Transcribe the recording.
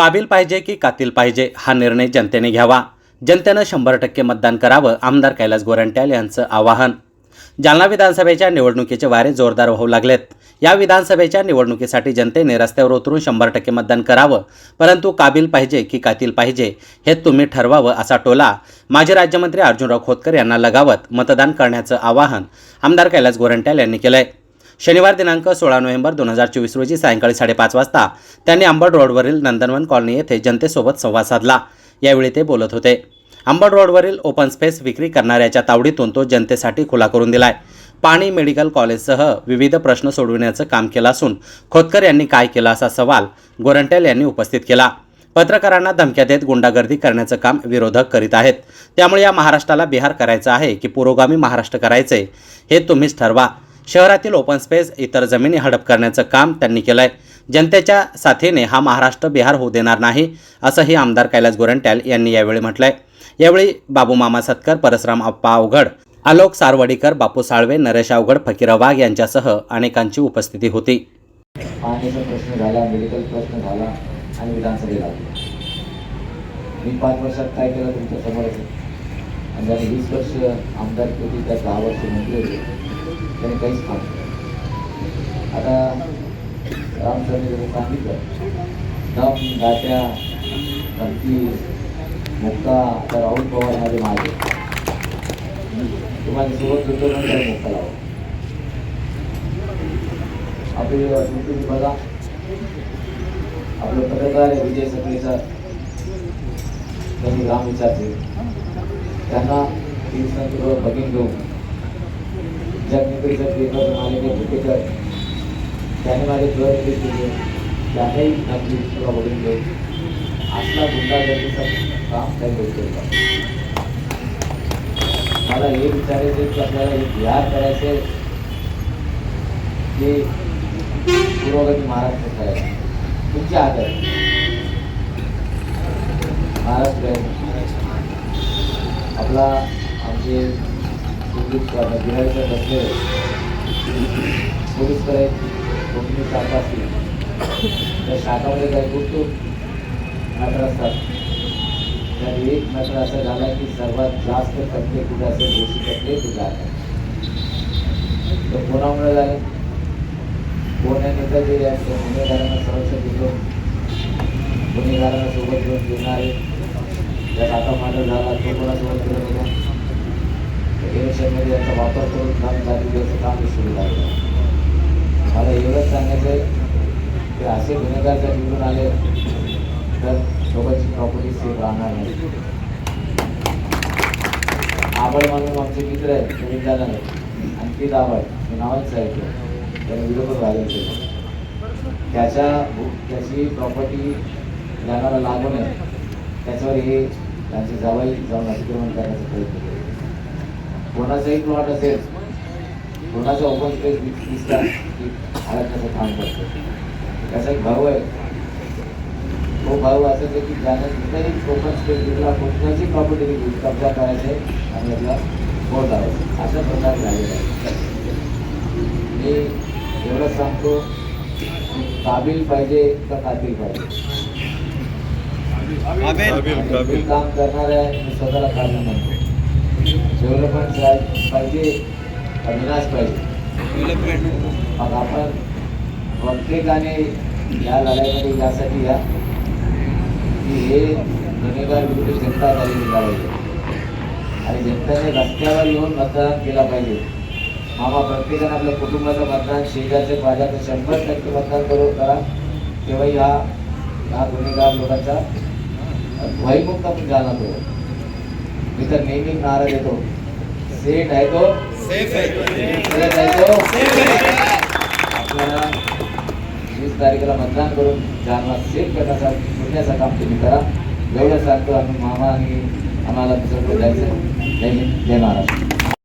काबिल पाहिजे की कातील पाहिजे हा निर्णय जनतेने घ्यावा. जनतेनं शंभर टक्के मतदान करावं आमदार कैलास गोरंट्याल यांचं आवाहन. जालना विधानसभेच्या निवडणुकीचे वारे जोरदार वाहू लागलेत. या विधानसभेच्या निवडणुकीसाठी जनतेने रस्त्यावर उतरून शंभर टक्के मतदान करावं परंतु काबिल पाहिजे की कातील पाहिजे हे तुम्ही ठरवावं असा टोला माजी राज्यमंत्री अर्जुनराव खोतकर यांना लगावत मतदान करण्याचं आवाहन आमदार कैलास गोरंट्याल यांनी केलं आहे शनिवार दिनांक सोळा नोव्हेंबर दोन हजार चोवीस रोजी सायंकाळी साडेपाच वाजता त्यांनी अंबड रोडवरील नंदनवन कॉलनी येथे जनतेसोबत संवाद साधला. यावेळी ते बोलत होते. अंबड रोडवरील ओपन स्पेस विक्री करणाऱ्याच्या तावडीतून तो जनतेसाठी खुला करून दिलाय. पाणी मेडिकल कॉलेजसह विविध प्रश्न सोडविण्याचं काम केलं असून खोतकर यांनी काय केलं असा सवाल गोरंटेल यांनी उपस्थित केला. पत्रकारांना धमक्या देत गुंडागर्दी करण्याचं काम विरोधक करीत आहेत. त्यामुळे या महाराष्ट्राला बिहार करायचं आहे की पुरोगामी महाराष्ट्र करायचे हे तुम्हीच ठरवा. शहरातील ओपन स्पेस इतर जमिनी हडप करण्याचं काम त्यांनी केलं आहे जनतेच्या साथीने हा महाराष्ट्र बिहार होऊ देणार नाही असंही आमदार कैलास गोरंट्याल यांनी यावेळी म्हटलं आहे यावेळी बाबू मामा सत्कर परसराम अप्पा अवघड आलोक सारवडीकर बापू साळवे नरेश अवघड फकीरा वाघ यांच्यासह अनेकांची उपस्थिती होती. पाण्याचा प्रश्न झाला मेडिकल प्रश्न झाला आणि विधानसभेला मी पाच वर्षात काय केलं तुमच्यासमोर? आणि वीस वर्ष आमदार होती त्या दहा वर्ष मंत्री होते. त्याने काहीच काम आता रामचंद्र जरी सांगितलं दम गाट्या धमकी मुक्का आता राहुल पवार माझे माझे तुम्हाला सोबत होतो नंतर मुक्का लावा. आपली तुम्ही बघा. आपलं पत्रकार आहे विजय सकलेचा त्यांनी राम विचारते त्यांना तीर्थांतून बघीन घेऊन जगनिकडीचं पेपर मालिके भुकेकर त्याने माझे घर रिलीज केले. त्यानेही नक्की तुला बघून घेऊन असला गुंडागर्दीचं काम काही गोष्टी मला हे विचारायचं की आपल्याला हे बिहार करायचे ते पुरोगती महाराष्ट्र करायचं तुमचे आदर. महाराष्ट्र आपला आमचे पोलीस बिहारचे बसले पोलीस करायचे कोकणी शाखा असतील त्या शाखामध्ये असतात तर एक मॅटर असा झाला की सर्वात जास्त टक्के कुठे असेल दोषी टक्के ते तर कोणामुळे झाले कोण नेता जे गुन्हेगारांना संरक्षण देतो गुन्हेगारांना सोबत घेऊन आहे त्यात आता मात्र झाला तो कोणासोबत करत होता इलेक्शनमध्ये याचा वापर करून काम चालू द्यायचं काम सुरू झालं. मला एवढंच सांगायचं आहे की असे गुन्हेगार जर निवडून आले तर लोकांची प्रॉपर्टी सेफ राहणार नाही. आबळ म्हणून आमचे मित्र आहेत नवीन जाणार नाही आणखी दाबळ हे नावाच आहे ते. त्याने व्हिडिओ पण व्हायरल त्याच्या त्याची प्रॉपर्टी जाणारा लागू नये. त्याच्यावर हे त्यांचे जावई जाऊन अतिक्रमण करण्याचा प्रयत्न केला. कोणाचाही प्लॉट असेल कोणाचा ओपन स्पेस दिसला की अडकण्याचं काम करतो. त्याचा एक भाऊ आहे. तो भाऊ असं आहे की ज्याने कुठलाही ओपन स्पेस दिसला कुठल्याची प्रॉपर्टी कब्जा करायचे आणि आपला बोट लावायचं अशा प्रकारे झालेला आहे. मी एवढंच सांगतो की काबिल पाहिजे का कातील पाहिजे. काम करणार आहे मी स्वतःला काढणं म्हणतो. डेव्हलपमेंट पाहिजे का विनाश पाहिजे. मग आपण प्रत्येकाने या लढाईमध्ये यासाठी या की हे गुन्हेगार विरुद्ध जनता झालेली लढाई आणि जनतेने रस्त्यावर येऊन मतदान केला पाहिजे. मामा प्रत्येकाने आपल्या कुटुंबाचं मतदान शेजारचं माझ्याचं शंभर टक्के मतदान करू करा. तेव्हाही हा हा गुन्हेगार लोकांचा भयमुक्त आपण झाला होतो मी तर नेहमी नारा देतो सेट आहे तो? सेफ आहे तो. आपल्याला वीस तारखेला मतदान करून जालना सेफ करण्याचा पुण्याचं काम तुम्ही करा. एवढं सांगतो आम्ही मामा आणि आम्हाला दुसरं जायचं जय हिंद जय महाराष्ट्र.